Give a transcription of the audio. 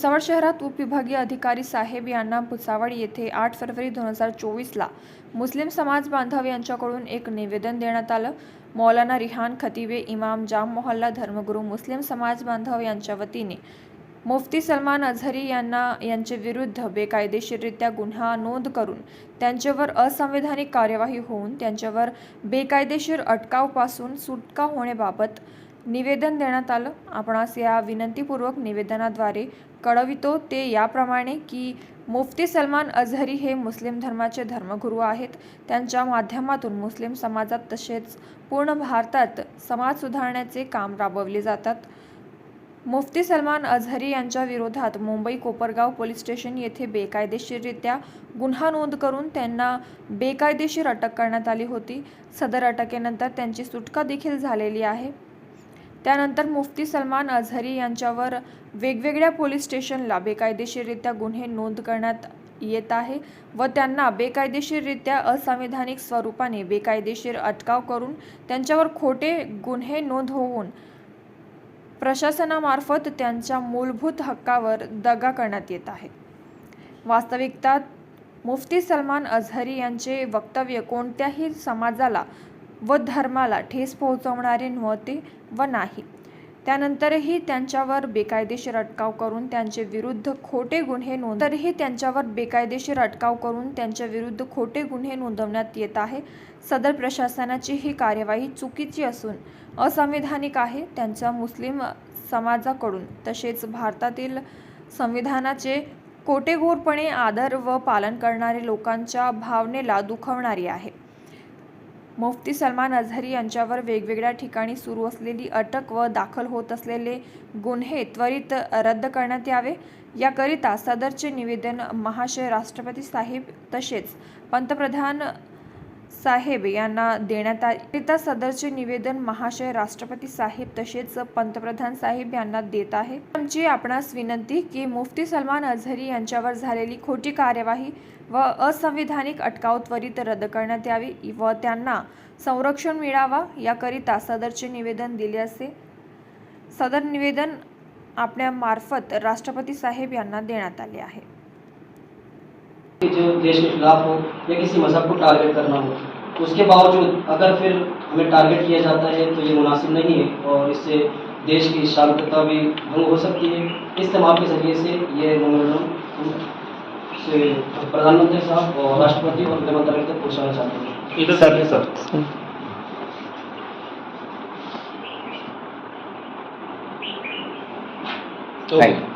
भुसावळ शहरात उपविभागीय अधिकारी साहेब यांना भुसावळ येथे आठ फरवरी दोन हजार चोवीसला मुस्लिम समाज बांधव यांच्याकडून एक निवेदन देण्यात आलं. मौलाना रिहान खतिबे इमाम जाम मोहल्ला धर्मगुरू मुस्लिम समाज बांधव यांच्या वतीने मुफ्ती सलमान अझहरी यांना यांचे विरुद्ध बेकायदेशीररित्या गुन्हा नोंद करून त्यांच्यावर असंवैधानिक कार्यवाही होऊन त्यांच्यावर बेकायदेशीर अटकावपासून सुटका होण्याबाबत निवेदन देण्यात आलं. आपणास या विनंतीपूर्वक निवेदनाद्वारे कळवितो. ते याप्रमाणे की मुफ्ती सलमान अझहरी हे मुस्लिम धर्माचे धर्मगुरू आहेत. त्यांच्या माध्यमातून मुस्लिम समाजात तसेच पूर्ण भारतात समाज सुधारण्याचे काम राबवले जातात. मुफ्ती सलमान अझहरी यांच्या विरोधात मुंबई कोपरगाव पोलीस स्टेशन येथे बेकायदेशीररित्या गुन्हा नोंद करून त्यांना बेकायदेशीर अटक करण्यात आली होती. सदर अटकेनंतर त्यांची सुटका देखील झालेली आहे. त्यानंतर मुफ्ती सलमान अझहरी यांच्यावर वेगवेगळ्या पोलीस स्टेशनला बेकायदेशीररित्या गुन्हे नोंद करण्यात येत आहे व त्यांना बेकायदेशीररित्या असंविधानिक स्वरूपाने बेकायदेशीर अटकाव करून त्यांच्यावर खोटे गुन्हे नोंद होऊन प्रशासनामार्फत त्यांच्या मूलभूत हक्कावर दगा करण्यात येत आहे. वास्तविकता मुफ्ती सलमान अझहरी यांचे वक्तव्य कोणत्याही समाजाला व धर्माला ठेस पोहोचवणारे नव्हते व नाही. त्यानंतरही त्यांच्यावर बेकायदेशीर अटकाव करून त्यांचे विरुद्ध खोटे गुन्हे नोंद तरीही त्यांच्यावर बेकायदेशीर अटकाव करून त्यांच्या विरुद्ध खोटे गुन्हे नोंदवण्यात येत आहे. सदर प्रशासनाची ही कार्यवाही चुकीची असून असंविधानिक आहे. त्यांचा मुस्लिम समाजाकडून तसेच भारतातील संविधानाचे कोटेघोरपणे आदर व पालन करणारे लोकांच्या भावनेला दुखवणारी आहे. मुफ्ती सलमान अझहरी यांच्यावर वेगवेगळ्या ठिकाणी सुरू असलेली अटक व दाखल होत असलेले गुन्हे त्वरित रद्द करण्यात यावे. याकरिता सदरचे निवेदन महाशय राष्ट्रपती साहेब तसेच पंतप्रधान साहेब यांना देण्यात आले. सदरचे निवेदन महाशय राष्ट्रपती साहेब तसेच पंतप्रधान साहेब यांना देत आहे. आमची आपणास विनंती की मुफ्ती सलमान अझहरी यांच्यावर झालेली खोटी कार्यवाही व असंविधानिक अटकाव त्वरित रद्द करण्यात यावी व त्यांना संरक्षण मिळावा याकरिता सदरचे निवेदन दिले असे. सदर निवेदन आपल्यामार्फत राष्ट्रपती साहेब यांना देण्यात आले आहे. कि जो देश के खिलाफ हो या किसी मज़हब को टारगेट करना हो उसके बावजूद अगर फिर हमें टारगेट किया जाता है तो ये मुनासिब नहीं है और इससे देश की शांतता भी भंग हो सकती है। इस तमाम के ज़रिए से ये मेमोरेंडम से प्रधानमंत्री साहब और राष्ट्रपति और गृह मंत्रालय तक पहुँचाना चाहते हैं। Sir sir. तो.